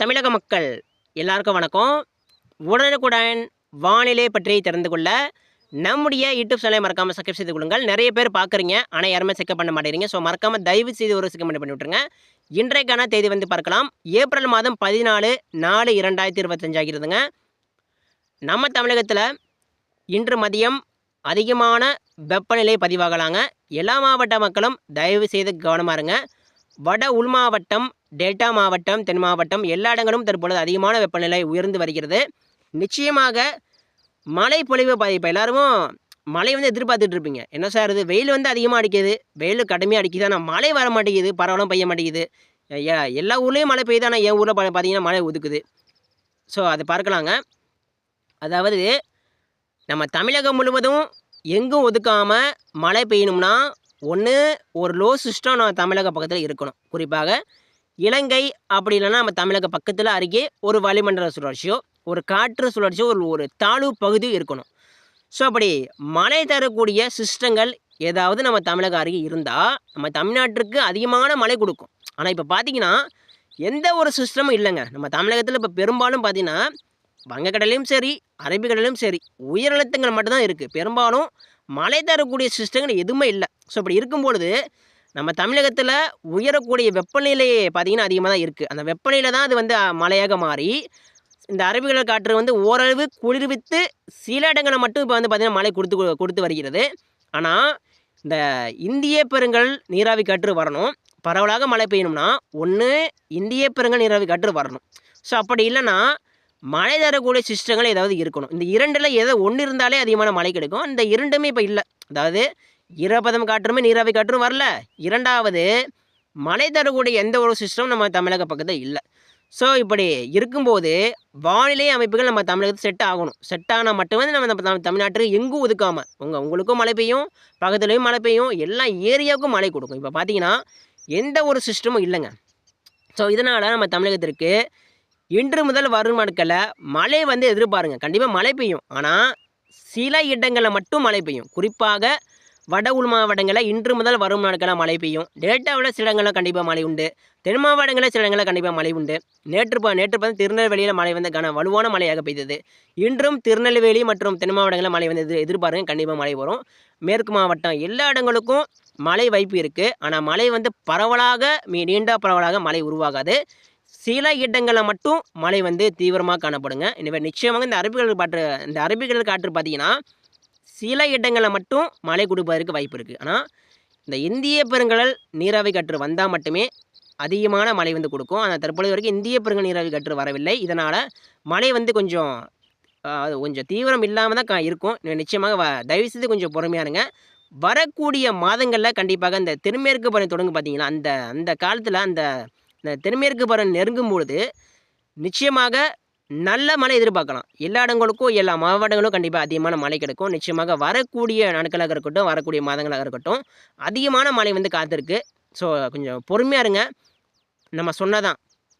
தமிழக மக்கள் எல்லாருக்கும் வணக்கம். உடனுக்குடன் வானிலை பற்றி தெரிந்து கொள்ள நம்முடைய யூடியூப் சேனலை மறக்காமல் சப்ஸ்கிரைப் செய்து கொள்ளுங்கள். நிறைய பேர் பார்க்குறீங்க ஆனால் யாருமே செக்கப் பண்ண மாட்டேங்கிறீங்க. ஸோ மறக்காமல் தயவு செய்து ஒரு செக்கப் பண்ணி விட்டுருங்க. இன்றைக்கான தேதி வந்து பார்க்கலாம். ஏப்ரல் மாதம் பதினாலு நாலு இரண்டாயிரத்தி இருபத்தஞ்சு நம்ம தமிழகத்தில் இன்று மதியம் அதிகமான வெப்பநிலை பதிவாகலாங்க. எல்லா மாவட்ட மக்களும் தயவு செய்து கவனமாக இருங்க. வட உள் மாவட்டம் டெல்டா மாவட்டம் தென் மாவட்டம் எல்லா இடங்களும் தற்பொழுது அதிகமான வெப்பநிலை உயர்ந்து வருகிறது. நிச்சயமாக மழை பொழிவு பாதிப்பு. இப்போ எல்லாரும் மழை வந்து எதிர்பார்த்துட்டு இருப்பீங்க என்ன சார் இது? வெயில் வந்து அதிகமாக அடிக்குது. வெயில் கடுமையாக அடிக்குது. ஆனால் மழை வர மாட்டேங்குது. பரவலும் பெய்ய மாட்டேங்குது. எல்லா ஊர்லேயும் மழை பெய்யுது. ஆனால் என் ஊரில் பார்த்தீங்கன்னா மழை ஒதுக்குது. ஸோ அதை பார்க்கலாங்க. அதாவது நம்ம தமிழகம் முழுவதும் எங்கும் ஒதுக்காமல் மழை பெய்யணும்னா ஒன்று ஒரு லோ சிஸ்டம் நம்ம தமிழக பக்கத்தில் இருக்கணும். குறிப்பாக இலங்கை அப்படி இல்லைன்னா நம்ம தமிழக பக்கத்தில் அருகே ஒரு வளிமண்டல சுழற்சியோ ஒரு காற்று சுழற்சியோ ஒரு ஒரு தாழ்வு பகுதி இருக்கணும். ஸோ அப்படி மழை தரக்கூடிய சிஸ்டங்கள் ஏதாவது நம்ம தமிழக அருகே இருந்தால் நம்ம தமிழ்நாட்டிற்கு அதிகமான மழை கொடுக்கும். ஆனால் இப்போ பார்த்தீங்கன்னா எந்த ஒரு சிஸ்டமும் இல்லைங்க. நம்ம தமிழகத்தில் இப்போ பெரும்பாலும் பார்த்தீங்கன்னா வங்கக்கடலையும் சரி அரபிக்கடலையும் சரி உயரழுத்தங்கள் மட்டும்தான் இருக்குது பெரும்பாலும் மழை தரக்கூடிய சிஸ்டங்கள் எதுவுமே இல்லை. ஸோ அப்படி இருக்கும் பொழுது நம்ம தமிழகத்தில் உயரக்கூடிய வெப்பநிலையே பார்த்திங்கன்னா அதிகமாக தான் இருக்குது அந்த வெப்பநிலை தான் அது வந்து மழையாக மாறி இந்த அரபிக்கடல் காற்று வந்து ஓரளவு குளிர்வித்து சில இடங்களை மட்டும் இப்போ வந்து பார்த்திங்கன்னா மழை கொடுத்து கொடுத்து வருகிறது. ஆனால் இந்த இந்திய பெருங்கல் நீராவி காற்று வரணும். பரவலாக மழை பெய்யணும்னா ஒன்று இந்திய பெருங்கல் நீராவி காற்று வரணும். ஸோ அப்படி இல்லைன்னா மழை தரக்கூடிய சிஸ்டங்கள் ஏதாவது இருக்கணும். இந்த இரண்டில் ஏதோ ஒன்று இருந்தாலே அதிகமான மழை கிடைக்கும். இந்த இரண்டுமே இப்போ இல்லை. அதாவது ஈரப்பதம் காற்றுமே நீராவி காற்றும் வரல. இரண்டாவது மழை தரக்கூடிய எந்த ஒரு சிஸ்டம் நம்ம தமிழக பக்கத்தில் இல்லை. ஸோ இப்படி இருக்கும்போது வானிலை அமைப்புகள் நம்ம தமிழகத்துக்கு செட் ஆகணும். செட் ஆனால் மட்டுமே நம்ம நம்ம தமிழ்நாட்டுக்கு எங்கும் ஒதுக்காமல் உங்கள் உங்களுக்கும் மழை பெய்யும் பக்கத்துலேயும் மழை பெய்யும் எல்லா ஏரியாவுக்கும் மழை கொடுக்கும். இப்போ பார்த்தீங்கன்னா எந்த ஒரு சிஸ்டமும் இல்லைங்க. ஸோ இதனால் நம்ம தமிழகத்திற்கு இன்று முதல் வரும் நாட்களில் மழை வந்து எதிர்பாருங்க. கண்டிப்பாக மழை பெய்யும். ஆனால் சில இடங்களில் மட்டும் மழை பெய்யும். குறிப்பாக வட உள் மாவட்டங்களில் இன்று முதல் வரும் நாட்களில் மழை பெய்யும். டேட்டாவில் சில இடங்களில் கண்டிப்பாக மழை உண்டு. தென் மாவட்டங்களில் சில இடங்களில் கண்டிப்பாக மழை உண்டு. நேற்று ப- நேற்று பார்த்து திருநெல்வேலியில் மழை வந்து கன வலுவான மழையாக பெய்தது. இன்றும் திருநெல்வேலி மற்றும் தென் மாவட்டங்களில் மழை வந்து எதிர் எதிர்பாருங்க கண்டிப்பாக மழை வரும். மேற்கு மாவட்டம் எல்லா இடங்களுக்கும் மழை வாய்ப்பு இருக்குது ஆனால் மழை வந்து பரவலாக மீ- நீண்ட பரவலாக மழை உருவாகாது. சில இடங்களில் மட்டும் மழை வந்து தீவிரமாக காணப்படுங்க. எனவே நிச்சயமாக இந்த அரபிக்கடல் காற்று இந்த அரபிக்கடல் காற்று பார்த்தீங்கன்னா சில இடங்களில் மட்டும் மழை கொடுப்பதற்கு வாய்ப்பு இருக்குது ஆனால் இந்த இந்திய பெருங்கடல் நீராவி காற்று வந்தால் மட்டுமே அதிகமான மழை வந்து கொடுக்கும். ஆனால் தற்பொழுது வரைக்கும் இந்திய பெருங்கல் நீராவி காற்று வரவில்லை. இதனால் மழை வந்து கொஞ்சம் அது கொஞ்சம் தீவிரம் இல்லாமல் தான் கா- இருக்கும். நிச்சயமாக வ தயவுசெய்து கொஞ்சம் பொறுமையாக இருங்க. வரக்கூடிய மாதங்களில் கண்டிப்பாக இந்த தென்மேற்கு பருவம் தொடங்கும் பார்த்தீங்களா அந்த அந்த காலத்தில் அந்த இந்த தென்மேற்கு பருவம் நெருங்கும் பொழுது நிச்சயமாக நல்ல மழை எதிர்பார்க்கலாம். எல்லா இடங்களுக்கும் எல்லா மாவட்டங்களும் கண்டிப்பாக அதிகமான மழை கிடைக்கும். நிச்சயமாக வரக்கூடிய நாட்களாக இருக்கட்டும் வரக்கூடிய மாதங்களாக இருக்கட்டும் அதிகமான மழை வந்து காத்திருக்கு. ஸோ கொஞ்சம் பொறுமையாக இருங்க. நம்ம சொன்னதான்.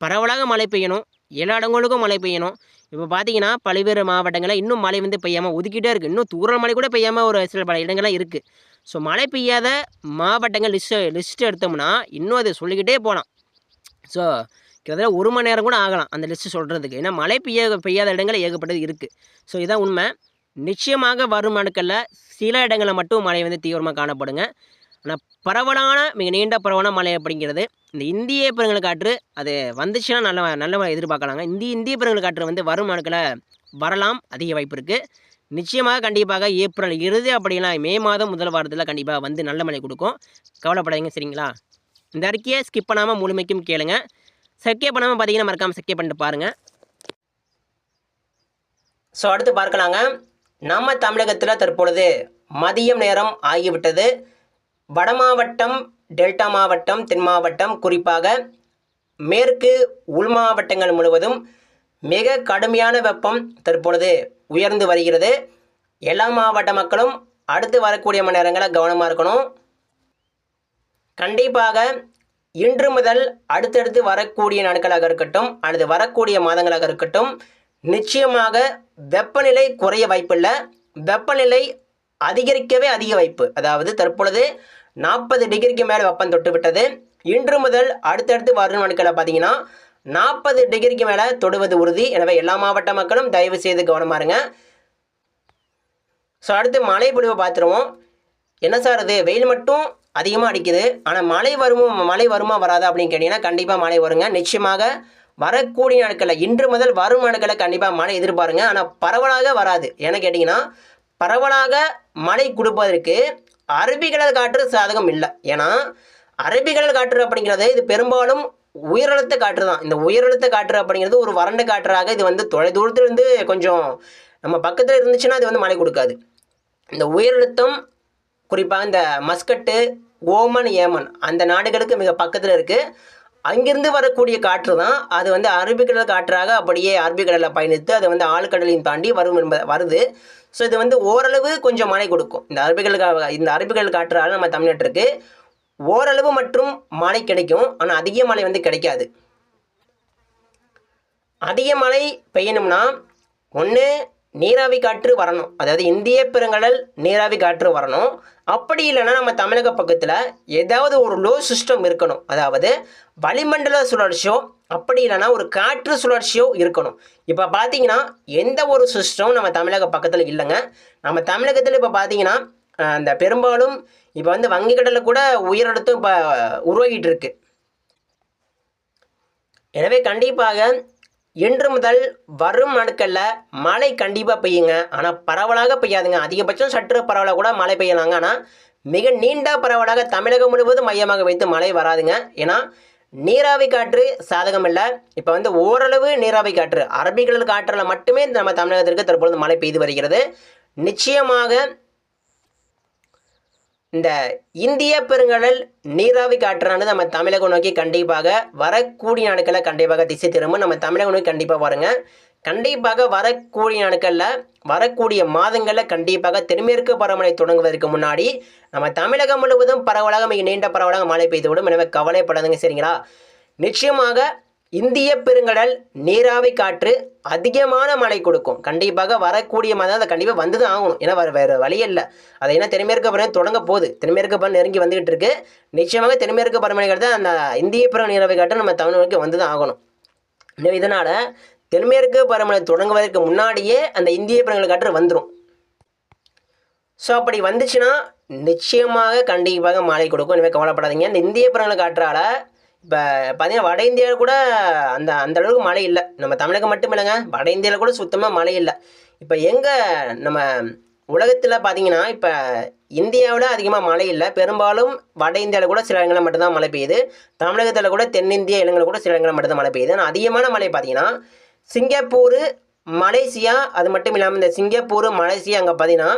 பரவலாக மழை பெய்யணும். எல்லா இடங்களுக்கும் மழை பெய்யணும். இப்போ பார்த்தீங்கன்னா பல்வேறு மாவட்டங்களில் இன்னும் மழை வந்து பெய்யாமல் ஒதுக்கிட்டே இருக்குது இன்னும் தூரல் மழை கூட பெய்யாமல் ஒரு சில பல இடங்கள்லாம் இருக்குது ஸோ மழை பெய்யாத மாவட்டங்கள் லிஸ்ட்டு லிஸ்ட்டு எடுத்தோம்னா இன்னும் அதை சொல்லிக்கிட்டே போகலாம் ஸோ கிட்டத்தட்ட ஒரு மணி நேரம் கூட ஆகலாம் அந்த லிஸ்ட்டு சொல்கிறதுக்கு ஏன்னா மழை பெய்ய பெய்யாத இடங்கள் ஏகப்பட்டது இருக்குது ஸோ இதான் உண்மை. நிச்சயமாக வரும் நாட்களில் சில இடங்களில் மட்டும் மழை வந்து தீவிரமாக காணப்படுங்க. ஆனால் பரவலான மிக நீண்ட பரவலான மழை அப்படிங்கிறது இந்த இந்திய பெருங்கல் காற்று அது வந்துச்சுன்னா நல்ல நல்ல எதிர்பார்க்கலாங்க. இந்திய இந்திய பெருங்கல் காற்று வந்து வரும் நாட்களில் வரலாம் அதிக வாய்ப்பு இருக்குது நிச்சயமாக கண்டிப்பாக ஏப்ரல் இறுதி அப்படின்னா மே மாதம் முதல் வாரத்தில் கண்டிப்பாக வந்து நல்ல மழை கொடுக்கும். கவலைப்படாதீங்க சரிங்களா? இந்த அறிக்கையை ஸ்கிப் பண்ணாமல் முழுமைக்கும் கேளுங்கள் சர்க்கே பண்ணாமல் பார்த்தீங்கன்னா மறக்காமல் சர்க்கே பண்ணிட்டு பாருங்கள் ஸோ அடுத்து பார்க்கலாங்க. நம்ம தமிழகத்தில் தற்பொழுது மதியம் நேரம் ஆகிவிட்டது. வட மாவட்டம் டெல்டா மாவட்டம் தென் மாவட்டம் குறிப்பாக மேற்கு உள் மாவட்டங்கள் முழுவதும் மிக கடுமையான வெப்பம் தற்பொழுது உயர்ந்து வருகிறது. எல்லா மாவட்ட மக்களும் அடுத்து வரக்கூடிய மணி நேரங்களில் கவனமாக இருக்கணும். கண்டிப்பாக இன்று முதல் அடுத்தடுத்து வரக்கூடிய நாட்களாக இருக்கட்டும் அல்லது வரக்கூடிய மாதங்களாக இருக்கட்டும் நிச்சயமாக வெப்பநிலை குறைய வாய்ப்பில்லை. வெப்பநிலை அதிகரிக்கவே அதிக வாய்ப்பு. அதாவது தற்பொழுது நாற்பது டிகிரிக்கு மேலே வெப்பம் தொட்டு விட்டது இன்று முதல் அடுத்தடுத்து வரும் நாட்களை பார்த்தீங்கன்னா நாற்பது டிகிரிக்கு மேலே தொடுவது உறுதி. எனவே எல்லா மாவட்ட மக்களும் தயவு செய்து கவனமாக இருங்க. ஸோ அடுத்து மழை பொழிவை பார்த்துருவோம். என்ன சார் அது? வெயில் மட்டும் அதிகமாக அடிக்குது. ஆனால் மழை வருமோ மழை வருமா வராதா அப்படின்னு கேட்டிங்கன்னா கண்டிப்பாக மழை வருங்க. நிச்சயமாக வரக்கூடிய நாட்களில் இன்று முதல் வரும் நாட்களில் கண்டிப்பாக மழை எதிர்பாருங்க. ஆனால் பரவலாக வராது. ஏன்னு கேட்டிங்கன்னா பரவலாக மழை கொடுப்பதற்கு அரபிக்கடல் காற்று சாதகம் இல்லை. ஏன்னா அரபிக்கடல் காற்று அப்படிங்கிறது இது பெரும்பாலும் உயரழுத்த காற்று தான். இந்த உயரழுத்த காற்று அப்படிங்கிறது ஒரு வறண்ட காற்றாக இது வந்து தொலை தூரத்துலேருந்து கொஞ்சம் நம்ம பக்கத்தில் இருந்துச்சுன்னா அது வந்து மழை கொடுக்காது. இந்த உயரழுத்தம் குறிப்பாக இந்த மஸ்கட்டு ஓமன் ஏமன். அந்த நாடுகளுக்கு மிக பக்கத்தில் இருக்குது அங்கிருந்து வரக்கூடிய காற்று தான். அது வந்து அரபிக்கடல் காற்றாக அப்படியே அரபிக்கடலில் பயணித்து அது வந்து ஆழ்கடலையும் தாண்டி வரும் என்ப வருது. ஸோ இது வந்து ஓரளவு கொஞ்சம் மழை கொடுக்கும். இந்த அரபிக்கடல் இந்த அரபிக்கடல் காற்றால் நம்ம தமிழ்நாட்டிற்கு ஓரளவு மற்றும் மழை கிடைக்கும். ஆனால் அதிக மழை வந்து கிடைக்காது. அதிக மழை பெய்யணும்னா ஒன்று நீராவி காற்று வரணும். அதாவது இந்திய பெருங்கடல் நீராவி காற்று வரணும். அப்படி இல்லைன்னா நம்ம தமிழக பக்கத்தில் ஏதாவது ஒரு லோ சிஸ்டம் இருக்கணும். அதாவது வளிமண்டல சுழற்சியோ அப்படி இல்லைன்னா ஒரு காற்று சுழற்சியோ இருக்கணும். இப்போ பார்த்தீங்கன்னா எந்த ஒரு சிஸ்டமும் நம்ம தமிழக பக்கத்தில் இல்லைங்க. நம்ம தமிழகத்தில் இப்போ பார்த்தீங்கன்னா அந்த பெரும்பாலும் இப்போ வந்து வங்கிக்கடலில் கூட உயரழுத்தம் இப்போ உருவாகிட்டு இருக்கு. எனவே கண்டிப்பாக இன்று முதல் வரும் நாட்களில் மழை கண்டிப்பாக பெய்யுங்க. ஆனால் பரவலாக பெய்யாதுங்க. அதிகபட்சம் சற்று பரவலாக கூட மழை பெய்யலாங்க. ஆனால் மிக நீண்ட பரவலாக தமிழகம் முழுவதும் மையமாக வைத்து மழை வராதுங்க. ஏன்னா நீராவி காற்று சாதகம் இல்லை. இப்போ வந்து ஓரளவு நீராவி காற்று அரபிக்கடல் காற்றில் மட்டுமே நம்ம தமிழகத்திற்கு தற்பொழுது மழை பெய்து வருகிறது. நிச்சயமாக இந்த இந்திய பெருங்கடல் நீராவி காற்றானது நம்ம தமிழகம் நோக்கி கண்டிப்பாக வரக்கூடிய நாட்களில் கண்டிப்பாக திசை திரும்பும். நம்ம தமிழகம் நோக்கி கண்டிப்பாக வருங்க. கண்டிப்பாக வரக்கூடிய நாட்களில் வரக்கூடிய மாதங்களில் கண்டிப்பாக தென்மேற்கு பருவமழை தொடங்குவதற்கு முன்னாடி நம்ம தமிழகம் முழுவதும் பரவலாக மிக நீண்ட பரவலாக மழை பெய்துவிடும். எனவே கவலைப்படாதுங்க சரிங்களா? நிச்சயமாக இந்திய பெருங்கடல் நீராவி காற்று அதிகமான மழை கொடுக்கும். கண்டிப்பாக வரக்கூடிய மழை அதை கண்டிப்பாக வந்து தான் ஆகணும். ஏன்னா வேறு வேறு வழி இல்லை. அதை ஏன்னா தென்மேற்கு பருவம் தொடங்க போகுது. தென்மேற்கு பருவம் நெருங்கி வந்துகிட்டு இருக்கு. நிச்சயமாக தென்மேற்கு பருவமழைகள் அந்த இந்திய பருவ நீராவி காற்று நம்ம தமிழ்நாட்டுக்கு வந்து தான் ஆகணும். எனவே இதனால் தென்மேற்கு பருவமழை தொடங்குவதற்கு முன்னாடியே அந்த இந்திய பெருங்கடல் காற்று வந்துடும் ஸோ அப்படி வந்துச்சுன்னா நிச்சயமாக கண்டிப்பாக மழை கொடுக்கும். இனிமேல் கவலைப்படாதீங்க. இந்த இந்திய பெருங்கடல் காற்றால் இப்போ பார்த்தீங்கன்னா வட இந்தியாவில் கூட அந்த அந்த அளவுக்கு மழை இல்லை. நம்ம தமிழகம் மட்டும் இல்லைங்க. வட இந்தியாவில் கூட சுத்தமாக மழை இல்லை. இப்போ எங்கே நம்ம உலகத்தில் பார்த்தீங்கன்னா இப்போ இந்தியாவில் அதிகமாக மழை இல்லை. பெரும்பாலும் வட இந்தியாவில் கூட சில இடங்களில் மட்டும்தான் மழை பெய்யுது. தமிழகத்தில் கூட தென்னிந்திய இடங்களில் கூட சில இடங்களில் மட்டும்தான் மழை பெய்யுது. ஆனால் அதிகமான மழை பார்த்தீங்கன்னா சிங்கப்பூர் மலேசியா அது மட்டும் இல்லாமல் இந்த சிங்கப்பூர் மலேசியா அங்கே பார்த்தீங்கன்னா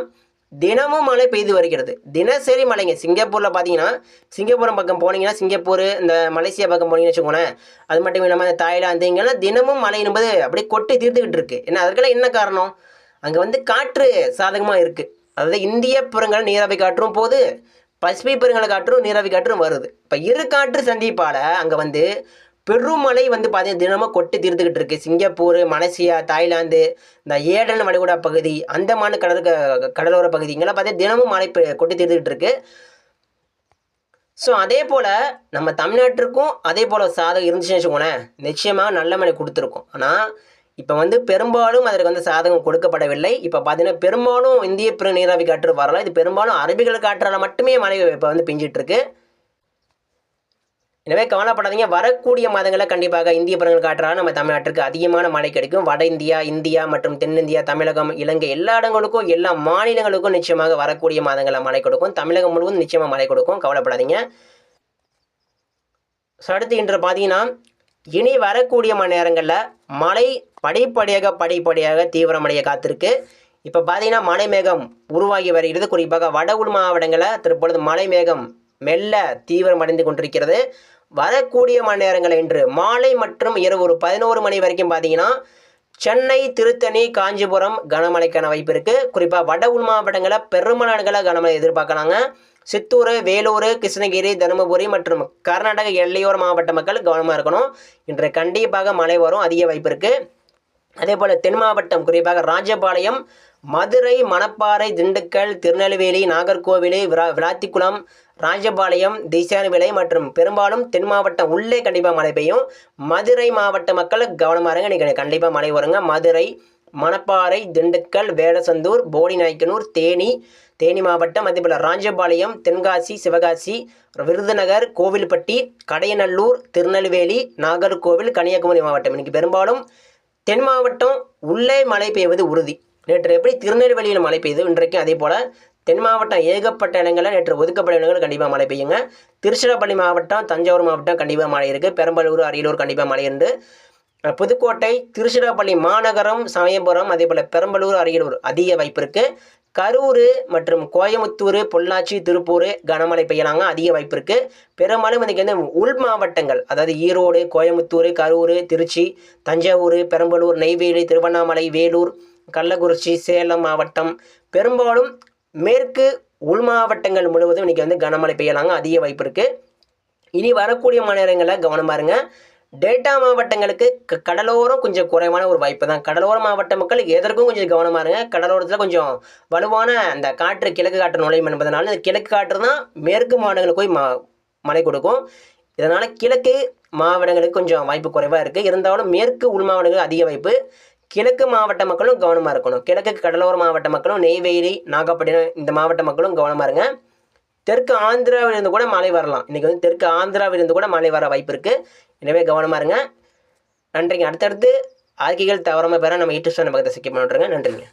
தினமும் மழை பெய்து வருகிறது. தினசரி மழைங்க. சிங்கப்பூரில் பார்த்தீங்கன்னா சிங்கப்பூரம் பக்கம் போனீங்கன்னா சிங்கப்பூர் இந்த மலேசியா பக்கம் போனீங்கன்னு வச்சுக்கோங்களேன் அது மட்டும் இல்லாமல் இந்த தாய்லாந்து இங்கெல்லாம் தினமும் மழை என்பது அப்படியே கொட்டி தீர்த்துக்கிட்டு இருக்கு. ஏன்னா அதுக்கெல்லாம் என்ன காரணம்? அங்கே வந்து காற்று சாதகமாக இருக்குது அதாவது இந்திய பெருங்கடல் நீராவி காற்றும் போது பசிபிக் புறங்களை காற்றும் நீராவி காற்றும் வருது. இப்போ இரு காற்று சந்திப்பால் அங்கே வந்து பெருமழை வந்து பார்த்தீங்கன்னா தினமும் கொட்டி தீர்த்துக்கிட்டு இருக்கு. சிங்கப்பூர் மலேசியா தாய்லாந்து இந்த ஏடன் வளைகுடா பகுதி அந்தமான கடல் கடலோர பகுதி இங்கெல்லாம் பார்த்தீங்கன்னா தினமும் மழை கொட்டு கொட்டி தீர்த்துக்கிட்டு இருக்கு. ஸோ அதே போல் நம்ம தமிழ்நாட்டிற்கும் அதே போல் சாதகம் இருந்துச்சுன்னு வச்சுக்கோங்களேன். நிச்சயமாக நல்ல மழை கொடுத்துருக்கோம். ஆனால் இப்போ வந்து பெரும்பாலும் அதற்கு வந்து சாதகம் கொடுக்கப்படவில்லை. இப்போ பார்த்தீங்கன்னா பெரும்பாலும் இந்திய பெரு நீராவி காற்று வரலாம். இது பெரும்பாலும் அரபிகள் காற்றால் மட்டுமே மழை இப்போ வந்து பிஞ்சிட்ருக்கு இருக்கு. எனவே கவலைப்படாதீங்க. வரக்கூடிய மாதங்களில் கண்டிப்பாக இந்திய பெருங்கல் காற்றாக நம்ம தமிழ்நாட்டிற்கு அதிகமான மழை கிடைக்கும். வட இந்தியா இந்தியா மற்றும் தென்னிந்தியா தமிழகம் இலங்கை எல்லா இடங்களுக்கும் எல்லா மாநிலங்களுக்கும் நிச்சயமாக வரக்கூடிய மாதங்களில் மழை கொடுக்கும். தமிழகம் முழுவதும் நிச்சயமாக மழை கொடுக்கும். கவலைப்படாதீங்க. ஸோ அடுத்து இன்று பார்த்தீங்கன்னா இனி வரக்கூடிய மணி நேரங்களில் மழை படிப்படியாக படிப்படியாக தீவிரமடைய காத்திருக்கு. இப்போ பார்த்தீங்கன்னா மழை மேகம் உருவாகி வருகிறது. குறிப்பாக வட உள் மாவட்டங்களில் தற்பொழுது மழை மேகம் மெல்ல தீவிரமடைந்து கொண்டிருக்கிறது. வரக்கூடிய மணி நேரங்கள் இன்று மாலை மற்றும் இரவு ஒரு பதினோரு மணி வரைக்கும் பார்த்தீங்கன்னா சென்னை திருத்தணி காஞ்சிபுரம் கனமழைக்கான வாய்ப்பு இருக்குது குறிப்பாக வட உள் மாவட்டங்களில் பெருமளவுகளை கனமழை எதிர்பார்க்கலாங்க. சித்தூர் வேலூர் கிருஷ்ணகிரி தருமபுரி மற்றும் கர்நாடக எல்லையோர மாவட்ட மக்கள் கவனமாக இருக்கணும். இன்று கண்டிப்பாக மழை வரும். அதிக வாய்ப்பு இருக்குது அதே போல் தென் மாவட்டம் குறிப்பாக ராஜபாளையம் மதுரை மணப்பாறை திண்டுக்கல் திருநெல்வேலி நாகர்கோவில் விரா விளாத்திக்குளம் ராஜபாளையம் திசானிவிலை மற்றும் பெரும்பாலும் தென் மாவட்டம் உள்ளே கண்டிப்பாக மழை பெய்யும். மதுரை மாவட்ட மக்கள் கவனமாக இருங்க. இன்றைக்கி கண்டிப்பாக மழை வருங்க. மதுரை மணப்பாறை திண்டுக்கல் வேடசந்தூர் போடிநாயக்கனூர் தேனி தேனி மாவட்டம் அதேபோல் ராஜபாளையம் தென்காசி சிவகாசி விருதுநகர் கோவில்பட்டி கடையநல்லூர் திருநெல்வேலி நாகர்கோவில் கன்னியாகுமரி மாவட்டம். இன்னைக்கு பெரும்பாலும் தென் மாவட்டம் உள்ளே மழை பெய்வது உறுதி. நேற்று எப்படி திருநெல்வேலியில் மழை பெய்யுது இன்றைக்கும் அதே போல் தென் மாவட்டம் ஏகப்பட்ட இடங்களில் நேற்று ஒதுக்கப்பட்ட இடங்களில் கண்டிப்பாக மழை பெய்யுங்க. திருச்சிராப்பள்ளி மாவட்டம் தஞ்சாவூர் மாவட்டம் கண்டிப்பாக மழை இருக்குது பெரம்பலூர் அரியலூர் கண்டிப்பாக மழை உண்டு புதுக்கோட்டை திருச்சிராப்பள்ளி மாநகரம் சமயபுரம் அதே போல் பெரம்பலூர் அரியலூர் அதிக வாய்ப்பு இருக்குது கரூர் மற்றும் கோயமுத்தூர் பொள்ளாச்சி திருப்பூர் கனமழை பெய்யலாங்க. அதிக வாய்ப்பு இருக்குது பெரும்பாலும் இன்றைக்கி வந்து உள் மாவட்டங்கள் அதாவது ஈரோடு கோயமுத்தூர் கரூர் திருச்சி தஞ்சாவூர் பெரம்பலூர் நெய்வேலி திருவண்ணாமலை வேலூர் கள்ளக்குறிச்சி சேலம் மாவட்டம் பெரும்பாலும் மேற்கு உள் மாவட்டங்கள் முழுவதும் இன்றைக்கி வந்து கனமழை பெய்யலாங்க. அதிக வாய்ப்பு இருக்குது இனி வரக்கூடிய மணி நேரங்களில் கவனமாக இருங்க. டெல்டா மாவட்டங்களுக்கு க- கடலோரம் கொஞ்சம் குறைவான ஒரு வாய்ப்பு தான். கடலோர மாவட்ட மக்கள் எதற்கும் கொஞ்சம் கவனமாக இருங்க. கடலோரத்தில் கொஞ்சம் வலுவான அந்த காற்று கிழக்கு காற்று நுழையும் என்பதனால இந்த கிழக்கு காற்று தான் மேற்கு மாவட்டங்களுக்கு போய் மா மழை கொடுக்கும். இதனால் கிழக்கு மாவட்டங்களுக்கு கொஞ்சம் வாய்ப்பு குறைவாக இருக்குது இருந்தாலும் மேற்கு உள் மாவட்டங்களுக்கு அதிக வாய்ப்பு. கிழக்கு மாவட்ட மக்களும் கவனமாக இருக்கணும். கிழக்கு கடலோர மாவட்ட மக்களும் நெய்வேலி நாகப்பட்டினம் இந்த மாவட்ட மக்களும் கவனமாக இருங்க. தெற்கு ஆந்திராவிலிருந்து கூட மழை வரலாம். இன்றைக்கி வந்து தெற்கு ஆந்திராவிலிருந்து கூட மழை வர வாய்ப்பு இருக்குது எனவே கவனமாக இருங்க. நன்றிங்க. அடுத்தடுத்து அறிக்கைகள் தவறாமல் பெற நம்ம யூடியூப் சேனல் பக்கத்தை சிக்கி பண்ணுறேங்க நன்றிங்க.